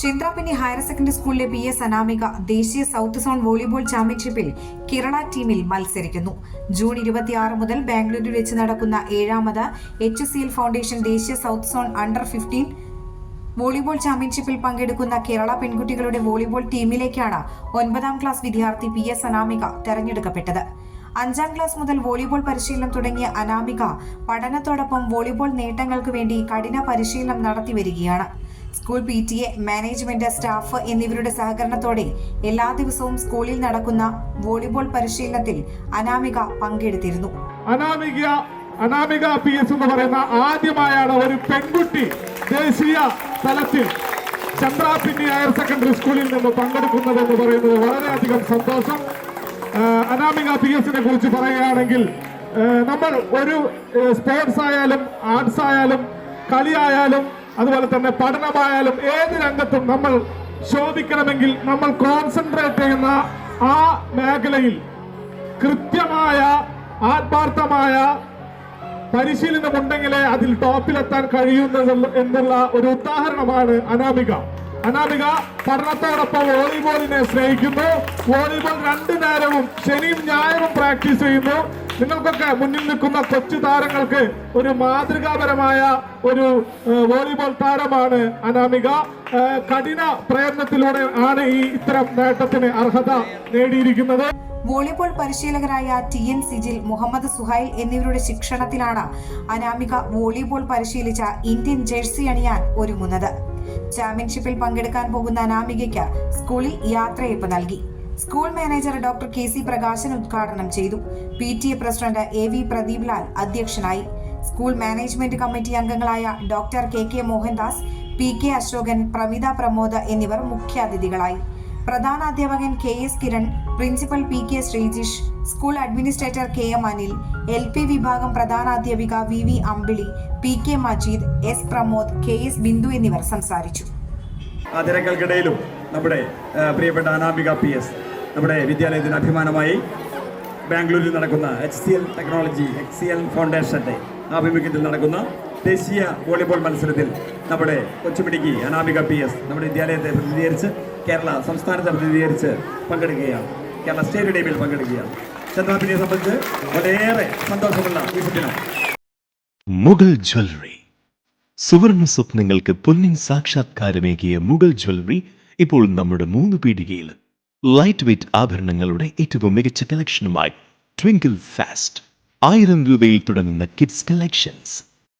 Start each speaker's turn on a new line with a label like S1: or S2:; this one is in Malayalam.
S1: ചിന്ത്രാപിന്നി ഹയർ സെക്കൻഡറി സ്കൂളിലെ ബി എസ് അനാമിക ദേശീയ സൗത്ത് സോൺ വോളിബോൾ ചാമ്പ്യൻഷിപ്പിൽ കേരള ടീമിൽ മത്സരിക്കുന്നു. ജൂൺ ഇരുപത്തിയാറ് മുതൽ ബാംഗ്ലൂരിൽ വെച്ച് നടക്കുന്ന ഏഴാമത് എച്ച് സി എൽ ഫൗണ്ടേഷൻ ദേശീയ south zone under fifteen volleyball ചാമ്പ്യൻഷിപ്പിൽ പങ്കെടുക്കുന്ന കേരള പെൺകുട്ടികളുടെ വോളിബോൾ ടീമിലേക്കാണ് ഒൻപതാം ക്ലാസ് വിദ്യാർത്ഥി പി എസ് അനാമിക തെരഞ്ഞെടുക്കപ്പെട്ടത്. അഞ്ചാം ക്ലാസ് മുതൽ വോളിബോൾ പരിശീലനം തുടങ്ങിയ അനാമിക പഠനത്തോടൊപ്പം വോളിബോൾ നേട്ടങ്ങൾക്ക് വേണ്ടി കഠിന പരിശീലനം നടത്തി വരികയാണ്. School P T A management staff എന്നിവരുടെ സഹകരണത്തോടെ എല്ലാ ദിവസവും സ്കൂളിൽ നടക്കുന്ന വോളിബോൾ പരിശീലനത്തിൽ അനാമിക പങ്കെടുത്തിരുന്നു.
S2: അനാമിക അനാമിക പി എസ് എന്ന് പറയുന്ന ആദ്യമായാണ് ഒരു പെൺകുട്ടി ദേശീയ തലത്തിൽ ചന്ദ്രാപിന്നി ഹയർ സെക്കൻഡറി സ്കൂളിൽ നിന്ന് പങ്കെടുക്കുന്നത് എന്ന് പറയുന്നത് വളരെയധികം സന്തോഷം. അനാമിക പി എസിനെ കുറിച്ച് പറയുകയാണെങ്കിൽ നമ്മൾ ഒരു സ്പോർട്സ് ആയാലും ആർട്സ് ആയാലും കളിയായാലും അതുപോലെ തന്നെ പഠനമായാലും ഏത് രംഗത്തും നമ്മൾ ശോഭിക്കണമെങ്കിൽ നമ്മൾ കോൺസെൻട്രേറ്റ് ചെയ്യുന്ന ആ മേഖലയിൽ കൃത്യമായ ആത്മാർത്ഥമായ പരിശീലനമുണ്ടെങ്കിലേ അതിൽ ടോപ്പിലെത്താൻ കഴിയുന്നത് എന്നുള്ള ഒരു ഉദാഹരണമാണ് അനാമിക. അനാമിക പഠനത്തോടൊപ്പം വോളിബോളിനെ സ്നേഹിക്കുന്നു. വോളിബോൾ രണ്ടു നേരവും ശനിയും ഞായറും പ്രാക്ടീസ് ചെയ്യുന്നു. നിങ്ങൾക്കൊക്കെ മുന്നിൽ നിൽക്കുന്ന കൊച്ചു താരങ്ങൾക്ക് ഒരു മാതൃകാപരമായ ഒരു വോളിബോൾ താരമാണ് അനാമിക. കഠിന പ്രയത്നത്തിലൂടെ ആണ് ഈ ഇത്തരം നേട്ടത്തിന് അർഹത നേടിയിരിക്കുന്നത്.
S1: വോളിബോൾ പരിശീലകരായ ടി എൻ സിജിൽ മുഹമ്മദ് സുഹൈൽ എന്നിവരുടെ ശിക്ഷണത്തിലാണ് അനാമിക വോളിബോൾ പരിശീലിച്ച ഇന്ത്യൻ ജേഴ്സി അണിയാൻ ഒരുങ്ങുന്നത്. ചാമ്പ്യൻഷിപ്പിൽ പങ്കെടുക്കാൻ പോകുന്ന അനാമികയ്ക്ക് സ്കൂളിൽ യാത്രയയപ്പ് നൽകി. School manager doctor K C Prakashan ഉദ്ഘാടനം ചെയ്തു. P T A president A V Pradeep Lal അധ്യക്ഷനായി. സ്കൂൾ മാനേജ്മെന്റ് കമ്മിറ്റി അംഗങ്ങളായ doctor K K Mohandas P K Ashokan Pramitha Pramod എന്നിവർ മുഖ്യാതിഥികളായി. പ്രധാന അധ്യാപകൻ K S Kiran principal P K Sreejish school administrator K M Anil L P വിഭാഗം പ്രധാന അധ്യാപിക V V Ambili P K Majeed S Pramod K S Bindu എന്നിവർ സംസാരിച്ചു.
S3: നമ്മുടെ പ്രിയപ്പെട്ട അനാമിക പി എസ് നമ്മുടെ വിദ്യാലയത്തിന് അഭിമാനമായി ബാംഗ്ലൂരിൽ നടക്കുന്ന H C L technology H C L ഫൗണ്ടേഷന്റെ ആഭിമുഖ്യത്തിൽ നടക്കുന്ന ദേശീയ വോളിബോൾ മത്സരത്തിൽ നമ്മുടെ കൊച്ചുപിടിക്ക് അനാമിക പി എസ് നമ്മുടെ വിദ്യാലയത്തെ പ്രതിനിധീകരിച്ച് കേരള സംസ്ഥാനത്തെ പ്രതിനിധീകരിച്ച് പങ്കെടുക്കുകയാണ്. കേരള സ്റ്റേറ്റ് ടീമിൽ പങ്കെടുക്കുകയാണ്. ചന്ദ്രാപിനെ സംബന്ധിച്ച് വളരെയേറെ സന്തോഷമുള്ള ഈ
S4: മുഗൾ ജ്വല്ലറി. സുവർണ സ്വപ്നങ്ങൾക്ക് പൊന്നിൻ സാക്ഷാത്കാരമേകിയ മുഗൾ ജ്വല്ലറി ഇപ്പോൾ നമ്മുടെ മൂന്ന് പീടികയിൽ. ലൈറ്റ് വെയ്റ്റ് ആഭരണങ്ങളുടെ ഏറ്റവും മികച്ച കളക്ഷനുമായി ട്വിങ്കിൾ ഫാസ്റ്റ് ആയിരം രൂപയിൽ തുടങ്ങുന്ന കിഡ്സ് കളക്ഷൻസ്